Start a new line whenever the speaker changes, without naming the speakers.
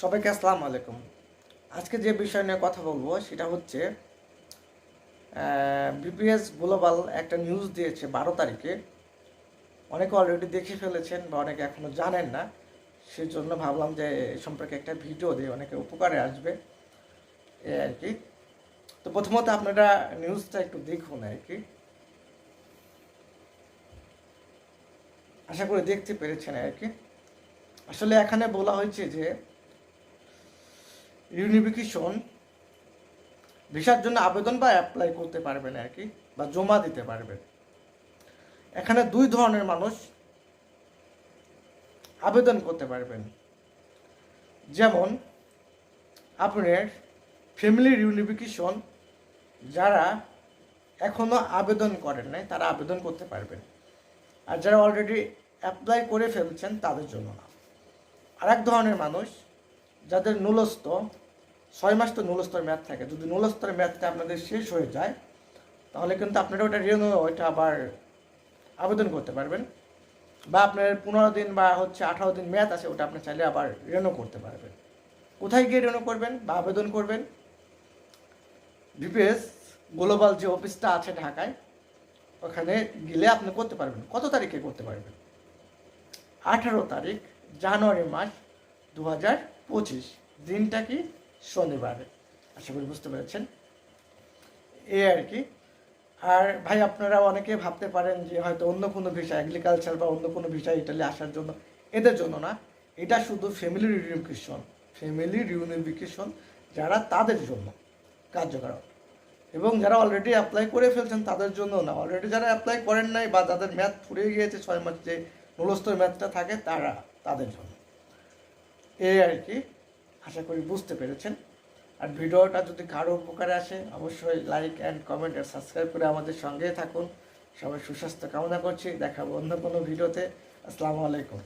সবাইকে আসসালামু আলাইকুম। আজকে যে বিষয় নিয়ে কথা বলব সেটা হচ্ছে বিপিএস গ্লোবাল একটা নিউজ দিয়েছে বারো তারিখে। অনেকে অলরেডি দেখে ফেলেছেন বা অনেকে এখনও জানেন না। সেই জন্য ভাবলাম যে এই সম্পর্কে একটা ভিডিও দিয়ে অনেকে উপকারে আসবে। এ আর কি। তো প্রথমত আপনারা নিউজটা একটু দেখুন আর কি। আশা করি দেখতে পেরেছেন আর কি। আসলে এখানে বলা হয়েছে যে ইউনিফিকেশন ভিসার জন্য আবেদন বা অ্যাপ্লাই করতে পারবেন আর কি, বা জমা দিতে পারবেন। এখানে দুই ধরনের মানুষ আবেদন করতে পারবেন। যেমন, আপনার ফ্যামিলি ইউনিফিকেশন যারা এখনও আবেদন করেন নাই, তারা আবেদন করতে পারবেন। আর যারা অলরেডি অ্যাপ্লাই করে ফেলছেন, তাদের জন্য না। আর এক ধরনের মানুষ যাদের নুলস্থ, ছয় মাস তো নুলস্তর ম্যাথ থাকে। যদি নুলস্তর ম্যাথটা আপনাদের শেষ হয়ে যায়, তাহলে কিন্তু আপনারা ওটা রিনিউ ওইটা আবার আবেদন করতে পারবেন। বা আপনার পনেরো দিন বা হচ্ছে আঠারো দিন ম্যাথ আছে, ওটা আপনি চাইলে আবার রিনিউ করতে পারবেন। কোথায় গিয়ে রিনিউ করবেন বা আবেদন করবেন? বিপিএস গ্লোবাল যে অফিসটা আছে ঢাকায়, ওখানে গেলে আপনি করতে পারবেন। কত তারিখে করতে পারবেন? আঠারো তারিখ, জানুয়ারি মাস দু হাজার পঁচিশ। দিনটা কি? শনিবার। আশা করি বুঝতে পেরেছেন? এই আর কি। আর ভাই, আপনারা অনেকে ভাবতে পারেন যে হয়তো অন্য কোনো ভিসা এগ্রিকালচার বা অন্য কোনো ভিসা ইটালি আসার জন্য, এদের জন্য না। এটা শুধু ফ্যামিলি রিউনিফিকেশন ফ্যামিলি রিউনিফিকেশন যারা তাদের জন্য কার্যকর। এবং যারা অলরেডি অ্যাপ্লাই করে ফেলছেন তাদের জন্য না। অলরেডি যারা অ্যাপ্লাই করেন নাই বা যাদের ম্যাথ ফুরিয়ে গিয়েছে ছয় মাস যে মূলস্থ ম্যাথটা থাকে, তারা তাদের জন্য। এই আর কি। আশা করি বুঝতে পেরেছেন। আর ভিডিওটা যদি কারও উপকারে আসে, অবশ্যই লাইক অ্যান্ড কমেন্ট আর সাবস্ক্রাইব করে আমাদের সঙ্গেই থাকুন। সবাই সুস্বাস্থ্য কামনা করছি। দেখাবো অন্য কোনো ভিডিওতে। আসসালামু আলাইকুম।